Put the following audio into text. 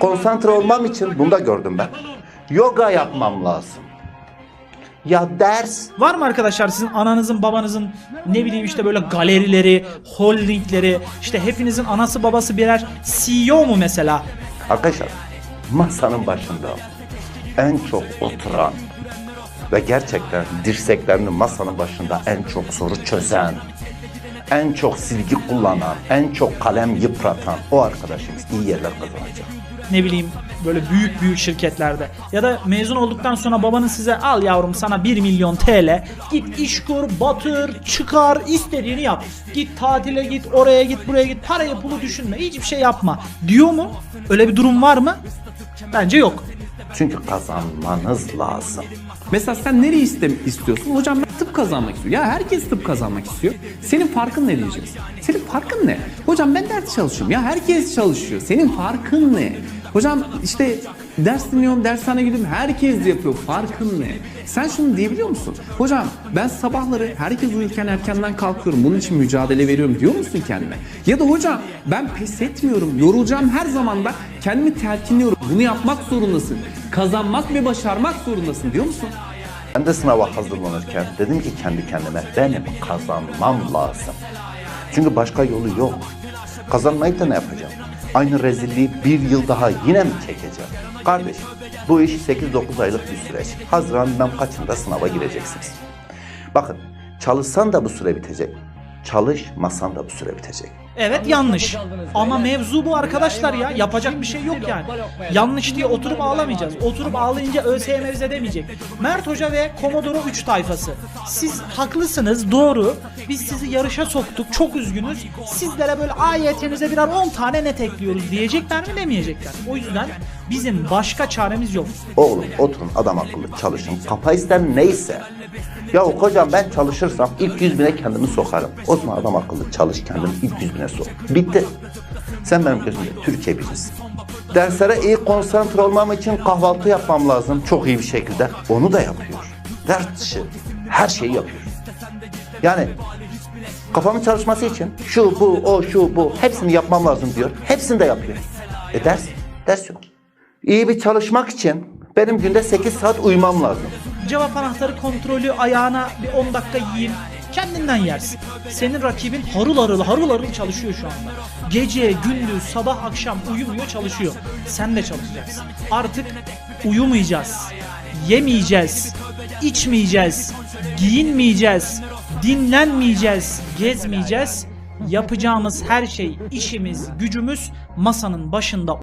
Konsantre olmam için bunu da gördüm ben. Yoga yapmam lazım. Ya ders Var mı arkadaşlar sizin ananızın babanızın ne bileyim işte böyle galerileri, holdingleri, işte hepinizin anası babası birer CEO mu mesela? Arkadaşlar masanın başında en çok oturan ve gerçekten dirseklerini masanın başında en çok soru çözen, en çok silgi kullanan, en çok kalem yıpratan o arkadaşımız iyi yerler kazanacak. Ne bileyim böyle büyük büyük şirketlerde. Ya da mezun olduktan sonra babanız size al yavrum sana 1 milyon TL git iş kur batır çıkar istediğini yap. Git tatile git oraya git buraya git parayı pulu düşünme hiçbir şey yapma. Diyor mu? Öyle bir durum var mı? Bence yok. Çünkü kazanmanız lazım. Mesela sen nereyi iste, istiyorsun? Hocam ben tıp kazanmak istiyorum. Ya herkes tıp kazanmak istiyor. Senin farkın ne diyeceğiz? Senin farkın ne? Hocam ben ders çalışıyorum. Ya herkes çalışıyor. Senin farkın ne? Hocam işte ders dinliyorum, dershaneye gidiyorum. Herkes yapıyor. Farkın ne? Sen şunu diyebiliyor musun? Hocam ben sabahları herkes uyurken erkenden kalkıyorum. Bunun için mücadele veriyorum diyor musun kendine? Ya da hocam ben pes etmiyorum. Yorulacağım her zaman da kendimi telkinliyorum. Bunu yapmak zorundasın. Kazanmak ve başarmak zorundasın diyor musun? Ben de sınava hazırlanırken dedim ki kendi kendime benim kazanmam lazım. Çünkü başka yolu yok. Kazanmayıp da ne yapacağım? Aynı rezilliği bir yıl daha yine mi çekeceğim? Kardeş bu iş 8-9 aylık bir süreç. Haziran kaçında sınava gireceksiniz. Bakın çalışsan da bu süre bitecek. Çalışmasan da bu süre bitecek. Evet yanlış. Ama mevzu bu arkadaşlar ya. Yapacak bir şey yok yani. Yanlış diye oturup ağlamayacağız. Oturup ağlayınca ÖSYM bize demeyecek. Mert Hoca ve Komodoro 3 tayfası. Siz haklısınız doğru. Biz sizi yarışa soktuk. Çok üzgünüz. Sizlere böyle AYT'nize birer 10 tane net ekliyoruz diyecekler mi demeyecekler. O yüzden bizim başka çaremiz yok. Oğlum oturun adam akıllı çalışın. Kapasiten neyse. Ya hocam ben çalışırsam ilk yüz bine kendimi sokarım. O zaman adam akıllı çalış kendini ilk yüz bine sok. Bitti. Sen benim gözümde Türkiye birisin. Derslere iyi konsantre olmam için kahvaltı yapmam lazım çok iyi bir şekilde. Onu da yapıyor. Ders dışı her şeyi yapıyor. Yani kafamın çalışması için şu bu o şu bu hepsini yapmam lazım diyor. Hepsini de yapıyor. E ders? Ders yok. İyi bir çalışmak için benim günde 8 saat uyumam lazım. Cevap anahtarı kontrolü ayağına bir 10 dakika yiyeyim. Kendinden yersin. Senin rakibin harıl harıl harıl harıl çalışıyor şu anda. Gece, gündüz, sabah, akşam uyumuyor çalışıyor. Sen de çalışacaksın. Artık uyumayacağız. Yemeyeceğiz. içmeyeceğiz. Giyinmeyeceğiz. Dinlenmeyeceğiz. Gezmeyeceğiz. Yapacağımız her şey, işimiz, gücümüz masanın başında